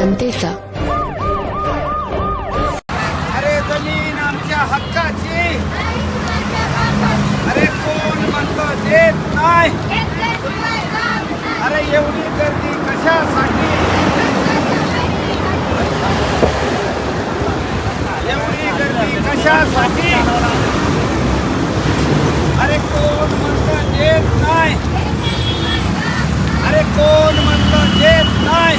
जनतेचा. अरे जमीन आमच्या हक्काची. अरे कोण म्हणतं देत नाही. अरे एवढी गर्दी कशासाठी एवढी गर्दी कशासाठी अरे कोण म्हणतं देत नाही अरे कोण म्हणतं देत नाही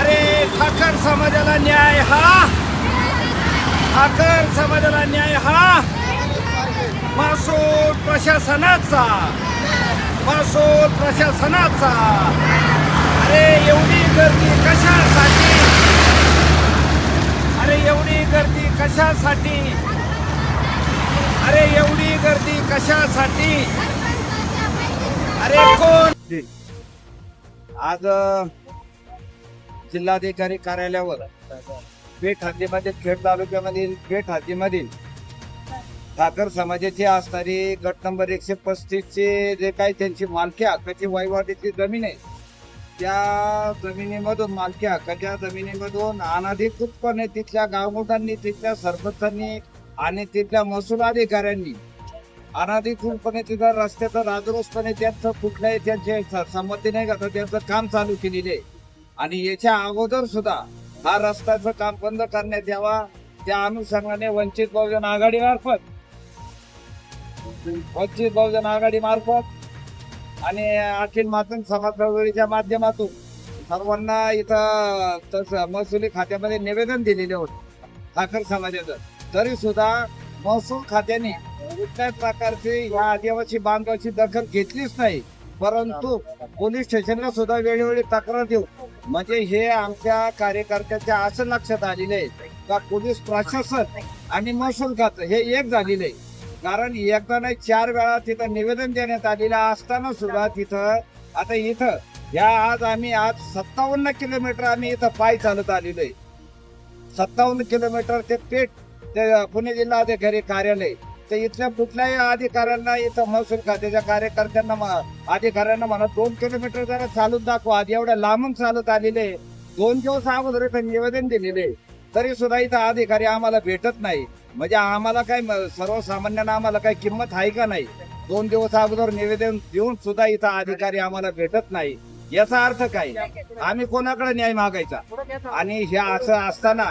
अरे ठाकर समाजाला न्याय हा? आकर समाजाला न्याय हा? महसूल प्रशासनाचा. महसूल प्रशासनाचा. अरे एवढी गर्दी कशासाठी? अरे एवढी गर्दी कशासाठी? अरे एवढी गर्दी कशासाठी? अरे कोण? आज जिल्हाधिकारी कार्यालयावर पेठ हद्दीमध्ये खेड तालुक्यामधील पेठ हद्दीमधील ठाकर समाजाची असणारी गट नंबर एकशे पस्तीसचे जे काही त्यांची मालकी हक्काची वहिवाटीची जमीन आहे त्या जमिनीमधून मालकी हक्काच्या जमिनीमधून अनधिकृतपणे तिथल्या गावगोटांनी तिथल्या सरपंचांनी आणि तिथल्या महसूल अधिकाऱ्यांनी अनधिकृतपणे तिथं रस्त्याचं राजरोसपणे त्यांचं कुठल्याही त्यांचे संमती नाही का तर त्यांचं काम चालू केलेले आहे. आणि याच्या अगोदर सुद्धा हा रस्त्याचं काम बंद करण्यात यावा त्या अनुषंगाने वंचित बहुजन आघाडी मार्फत वंचित बहुजन आघाडी मार्फत आणि अखिल मातंग समाज चळवळीच्या माध्यमातून सर्वांना इथं तसं महसुली खात्यामध्ये निवेदन दिलेले होते. ठाकर समाजाचं. तरी सुद्धा महसूल खात्याने कुठल्याच प्रकारची या आदिवासी बांधवाची दखल घेतलीच नाही. परंतु पोलीस स्टेशनला सुद्धा वेळोवेळी तक्रार देऊ म्हणजे हे आमच्या कार्यकर्त्यांच्या असं लक्षात आलेलं आहे का पोलीस प्रशासन आणि महसूल खातं हे एक झालेलं आहे. कारण एकदा नाही चार वेळा तिथं निवेदन देण्यात आलेलं असताना सुद्धा तिथं आता इथं या आज आम्ही आज सत्तावन्न किलोमीटर आम्ही इथं पाय चालत आलेलो आहे. सत्तावन्न किलोमीटर ते पेठ ते पुणे जिल्हाधिकारी कार्यालय तर इथल्या कुठल्याही अधिकाऱ्यांना इथं महसूल खात्याच्या कार्यकर्त्यांना म- अधिकाऱ्यांना म्हणा दोन किलोमीटर जरा चालून दाखवा. आधी एवढ्या लांबून चालत आलेले. दोन दिवस अगोदर इथं निवेदन दिलेले. तरी सुद्धा इथं अधिकारी आम्हाला भेटत नाही. म्हणजे आम्हाला काय म- सर्वसामान्यांना आम्हाला काही किंमत आहे का नाही? दोन दिवस अगोदर निवेदन देऊन सुद्धा इथं अधिकारी आम्हाला भेटत नाही. याचा अर्थ काय? आम्ही कोणाकडे न्याय मागायचा? आणि हे असं असताना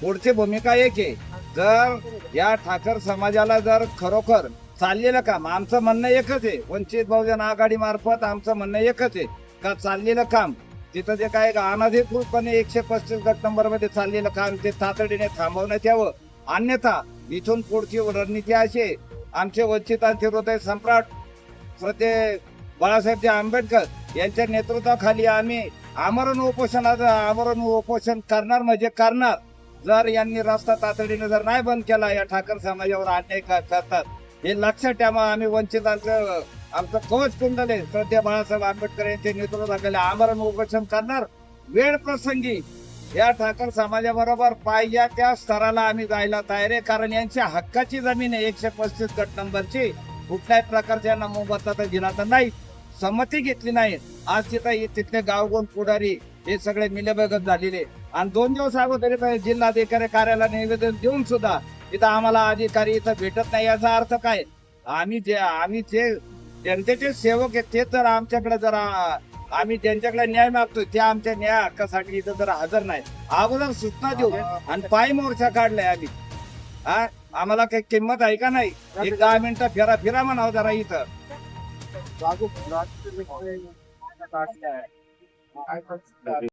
पुढची भूमिका एक आहे. जर या ठाकर समाजाला जर खरोखर चाललेलं काम आमचं म्हणणं एकच आहे. वंचित बहुजन आघाडी मार्फत आमचं म्हणणं एकच आहे. का चाललेलं काम तिथं जे काय अनधिकृतपणे एकशे पस्तीस गट नंबरमध्ये चाललेलं काम ते तातडीने थांबवण्यात यावं. अन्यथा इथून पुढची रणनीती अशी आहे. आमचे वंचितांचे हृदय सम्राट श्रद्धे बाळासाहेब आंबेडकर यांच्या नेतृत्वाखाली आम्ही आमरण उपोषणाचं आमरण उपोषण करणार म्हणजे करणार. जर यांनी रस्ता तातडीने जर नाही बंद केला या ठाकर समाजावर अन्याय करतात. हे लक्षात ठेवा आम्ही वंचितांचं आमचं कवच कुंडल आहे. श्रद्धे बाळासाहेब आंबेडकर यांच्या नेतृत्वाखाली आमरण उपोषण करणार. वेळ प्रसंगी या ठाकर समाजाबरोबर पाहिजे त्या स्तराला आम्ही जायला तयार आहे. कारण यांच्या हक्काची जमीन आहे. एकशे पस्तीस गट नंबरची. कुठल्याही प्रकारच्या यांना मोबदला दिला तर नाही. संमती घेतली नाही. आज तिथं तिथले गावगोन पुढारी हे सगळे मिलेबगत झालेले. आणि दोन दिवस अगोदर जिल्हाधिकारी कार्यालयाला निवेदन देऊन सुद्धा इथं आम्हाला अधिकारी इथं भेटत नाही याचा अर्थ काय? आम्ही जे आम्ही जे जनतेचे सेवक आहेत ते तर आमच्याकडे जरा आम्ही ज्यांच्याकडे न्याय मागतोय. ते आमच्या न्याय हक्कासाठी इथं जर हजर नाही. अगोदर सूचना देऊ आणि पाय मोर्चा काढलाय आम्ही. हा? आम्हाला काही किंमत आहे का नाही? एक दहा मिनिटं फिरा फिरा म्हणावं जरा इथं. लागू राजकीय